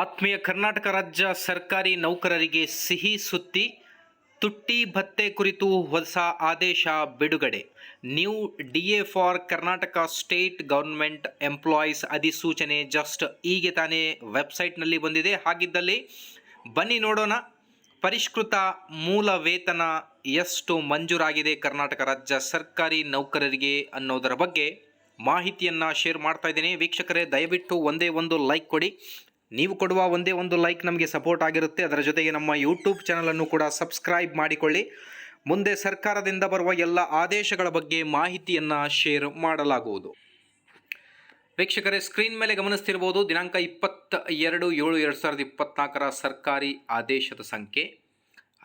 ಆತ್ಮೀಯ ಕರ್ನಾಟಕ ರಾಜ್ಯ ಸರ್ಕಾರಿ ನೌಕರರಿಗೆ ಸಿಹಿ ಸುತ್ತಿ, ತುಟ್ಟಿ ಭತ್ತೆ ಕುರಿತು ಹೊಸ ಆದೇಶ ಬಿಡುಗಡೆ. New D A for Karnataka state government employees ಅಧಿಸೂಚನೆ ಜಸ್ಟ್ ಹೀಗೆ ತಾನೇ ವೆಬ್ಸೈಟ್ನಲ್ಲಿ ಬಂದಿದೆ. ಹಾಗಿದ್ದಲ್ಲಿ ಬನ್ನಿ ನೋಡೋಣ. ಪರಿಷ್ಕೃತ ಮೂಲ ವೇತನ ಎಷ್ಟು ಮಂಜೂರಾಗಿದೆ ಕರ್ನಾಟಕ ರಾಜ್ಯ ಸರ್ಕಾರಿ ನೌಕರರಿಗೆ ಅನ್ನೋದರ ಬಗ್ಗೆ ಮಾಹಿತಿಯನ್ನು ಶೇರ್ ಮಾಡ್ತಾ ಇದ್ದೀನಿ. ವೀಕ್ಷಕರೇ, ದಯವಿಟ್ಟು ಒಂದೇ ಒಂದು ಲೈಕ್ ಕೊಡಿ. ನೀವು ಕೊಡುವ ಒಂದೇ ಒಂದು ಲೈಕ್ ನಮಗೆ ಸಪೋರ್ಟ್ ಆಗಿರುತ್ತೆ. ಅದರ ಜೊತೆಗೆ ನಮ್ಮ ಯೂಟ್ಯೂಬ್ ಚಾನಲನ್ನು ಕೂಡ ಸಬ್ಸ್ಕ್ರೈಬ್ ಮಾಡಿಕೊಳ್ಳಿ. ಮುಂದೆ ಸರ್ಕಾರದಿಂದ ಬರುವ ಎಲ್ಲ ಆದೇಶಗಳ ಬಗ್ಗೆ ಮಾಹಿತಿಯನ್ನು ಶೇರ್ ಮಾಡಲಾಗುವುದು. ವೀಕ್ಷಕರೇ ಸ್ಕ್ರೀನ್ ಮೇಲೆ ಗಮನಿಸ್ತಿರ್ಬೋದು, ದಿನಾಂಕ ಇಪ್ಪತ್ತ ಎರಡು ಏಳು ಎರಡು ಸಾವಿರದ ಇಪ್ಪತ್ನಾಲ್ಕರ ಸರ್ಕಾರಿ ಆದೇಶದ ಸಂಖ್ಯೆ.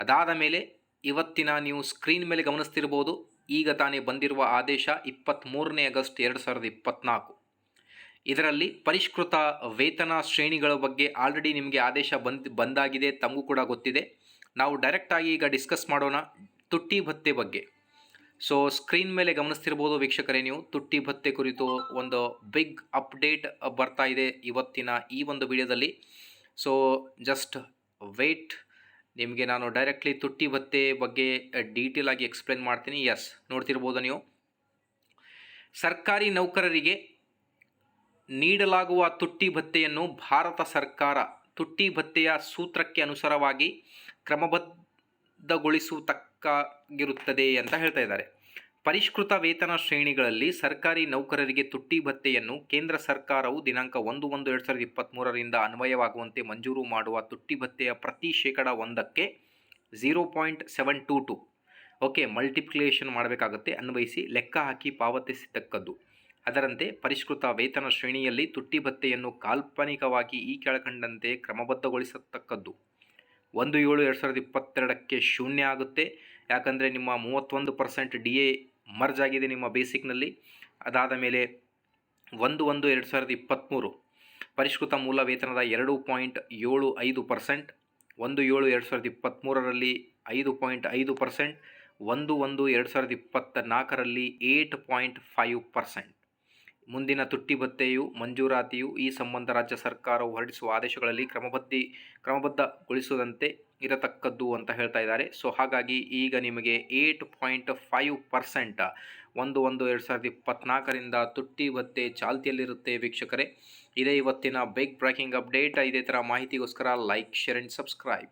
ಅದಾದ ಮೇಲೆ ಇವತ್ತಿನ ನೀವು ಸ್ಕ್ರೀನ್ ಮೇಲೆ ಗಮನಿಸ್ತಿರ್ಬೋದು. ಈಗ ತಾನೇ ಬಂದಿರುವ ಆದೇಶ ಇಪ್ಪತ್ತ್ಮೂರನೇ ಆಗಸ್ಟ್ ಎರಡು ಸಾವಿರದ ಇಪ್ಪತ್ತ್ನಾಲ್ಕು ಇದರಲ್ಲಿ ಪರಿಷ್ಕೃತ ವೇತನ ಶ್ರೇಣಿಗಳ ಬಗ್ಗೆ ಆಲ್ರೆಡಿ ನಿಮಗೆ ಆದೇಶ ಬಂದ್, ಬಂದಾಗಿದೆ, ತಮಗೂ ಕೂಡ ಗೊತ್ತಿದೆ. ನಾವು ಡೈರೆಕ್ಟಾಗಿ ಈಗ ಡಿಸ್ಕಸ್ ಮಾಡೋಣ ತುಟ್ಟಿ ಭತ್ತೆ ಬಗ್ಗೆ. ಸೊ ಸ್ಕ್ರೀನ್ ಮೇಲೆ ಗಮನಿಸ್ತಿರ್ಬೋದು ವೀಕ್ಷಕರೇ ನೀವು. ತುಟ್ಟಿ ಭತ್ತೆ ಕುರಿತು ಒಂದು ಬಿಗ್ ಅಪ್ಡೇಟ್ ಬರ್ತಾ ಇದೆ ಇವತ್ತಿನ ಈ ಒಂದು ವಿಡಿಯೋದಲ್ಲಿ. ಸೊ ಜಸ್ಟ್ ವೇಟ್ ನಿಮಗೆ ನಾನು ಡೈರೆಕ್ಟ್ಲಿ ತುಟ್ಟಿ ಭತ್ತೆ ಬಗ್ಗೆ ಡೀಟೇಲ್ ಆಗಿ ಎಕ್ಸ್ಪ್ಲೇನ್ ಮಾಡ್ತೀನಿ. ಎಸ್ ನೋಡ್ತಿರ್ಬೋದು ನೀವು. ಸರ್ಕಾರಿ ನೌಕರರಿಗೆ ನೀಡಲಾಗುವ ತುಟ್ಟಿ ಭತ್ತೆಯನ್ನು ಭಾರತ ಸರ್ಕಾರ ತುಟ್ಟಿ ಭತ್ತೆಯ ಸೂತ್ರಕ್ಕೆ ಅನುಸಾರವಾಗಿ ಕ್ರಮಬದ್ಧಗೊಳಿಸತಕ್ಕಾಗಿರುತ್ತದೆ ಅಂತ ಹೇಳ್ತಾ ಇದ್ದಾರೆ. ಪರಿಷ್ಕೃತ ವೇತನ ಶ್ರೇಣಿಗಳಲ್ಲಿ ಸರ್ಕಾರಿ ನೌಕರರಿಗೆ ತುಟ್ಟಿ ಭತ್ತೆಯನ್ನು ಕೇಂದ್ರ ಸರ್ಕಾರವು ದಿನಾಂಕ ಒಂದು ಒಂದು ಎರಡು ಸಾವಿರದ ಇಪ್ಪತ್ತ್ಮೂರರಿಂದ ಅನ್ವಯವಾಗುವಂತೆ ಮಂಜೂರು ಮಾಡುವ ತುಟ್ಟಿ ಭತ್ತೆಯ ಪ್ರತಿ ಶೇಕಡ ಒಂದಕ್ಕೆ zero point seven two two. Okay, multiplication ಮಾಡಬೇಕಾಗುತ್ತೆ. ಅನ್ವಯಿಸಿ, ಲೆಕ್ಕ ಹಾಕಿ ಪಾವತಿಸತಕ್ಕದ್ದು. ಅದರಂತೆ ಪರಿಷ್ಕೃತ ವೇತನ ಶ್ರೇಣಿಯಲ್ಲಿ ತುಟ್ಟಿ ಭತ್ತೆಯನ್ನು ಕಾಲ್ಪನಿಕವಾಗಿ ಈ ಕೆಳಕಂಡಂತೆ ಕ್ರಮಬದ್ಧಗೊಳಿಸತಕ್ಕದ್ದು. ಒಂದು ಏಳು ಎರಡು ಸಾವಿರದ ಇಪ್ಪತ್ತೆರಡಕ್ಕೆ ಶೂನ್ಯ ಆಗುತ್ತೆ. ಯಾಕಂದರೆ ನಿಮ್ಮ ಮೂವತ್ತೊಂದು ಪರ್ಸೆಂಟ್ ಡಿ ಎ ಮರ್ಜ್ ಆಗಿದೆ ನಿಮ್ಮ ಬೇಸಿಕ್ನಲ್ಲಿ. ಅದಾದ ಮೇಲೆ ಒಂದು ಒಂದು ಎರಡು ಸಾವಿರದ ಇಪ್ಪತ್ತ್ಮೂರು ಪರಿಷ್ಕೃತ ಮೂಲ ವೇತನದ ಎರಡು ಪಾಯಿಂಟ್ ಏಳು ಐದು ಪರ್ಸೆಂಟ್, ಒಂದು ಏಳು ಎರಡು ಸಾವಿರದ ಇಪ್ಪತ್ತ್ಮೂರರಲ್ಲಿ ಐದು ಪಾಯಿಂಟ್ ಐದು ಪರ್ಸೆಂಟ್, ಒಂದು ಒಂದು ಎರಡು ಸಾವಿರದ ಇಪ್ಪತ್ತ ನಾಲ್ಕರಲ್ಲಿ ಏಟ್ ಪಾಯಿಂಟ್ ಫೈವ್ ಪರ್ಸೆಂಟ್. ಮುಂದಿನ ತುಟ್ಟಿ ಭತ್ತೆಯು ಮಂಜೂರಾತಿಯು ಈ ಸಂಬಂಧ ರಾಜ್ಯ ಸರ್ಕಾರವು ಹೊರಡಿಸುವ ಆದೇಶಗಳಲ್ಲಿ ಕ್ರಮಬದ್ಧಿ ಕ್ರಮಬದ್ಧಗೊಳಿಸದಂತೆ ಇರತಕ್ಕದ್ದು ಅಂತ ಹೇಳ್ತಾ ಇದ್ದಾರೆ. ಸೊ ಹಾಗಾಗಿ ಈಗ ನಿಮಗೆ ಏಟ್ ಪಾಯಿಂಟ್ ಫೈವ್ ಪರ್ಸೆಂಟ್ ಒಂದು ಒಂದು ಎರಡು ಸಾವಿರದ ಇಪ್ಪತ್ನಾಲ್ಕರಿಂದ ತುಟ್ಟಿ ಭತ್ತೆ ಚಾಲ್ತಿಯಲ್ಲಿರುತ್ತೆ ವೀಕ್ಷಕರೇ. ಇದೇ ಇವತ್ತಿನ ಬೈಕ್ ಬ್ರೇಕಿಂಗ್ ಅಪ್ಡೇಟ್ ಇದೇ ಥರ ಮಾಹಿತಿಗೋಸ್ಕರ ಲೈಕ್ ಶೇರ್ ಆ್ಯಂಡ್ ಸಬ್ಸ್ಕ್ರೈಬ್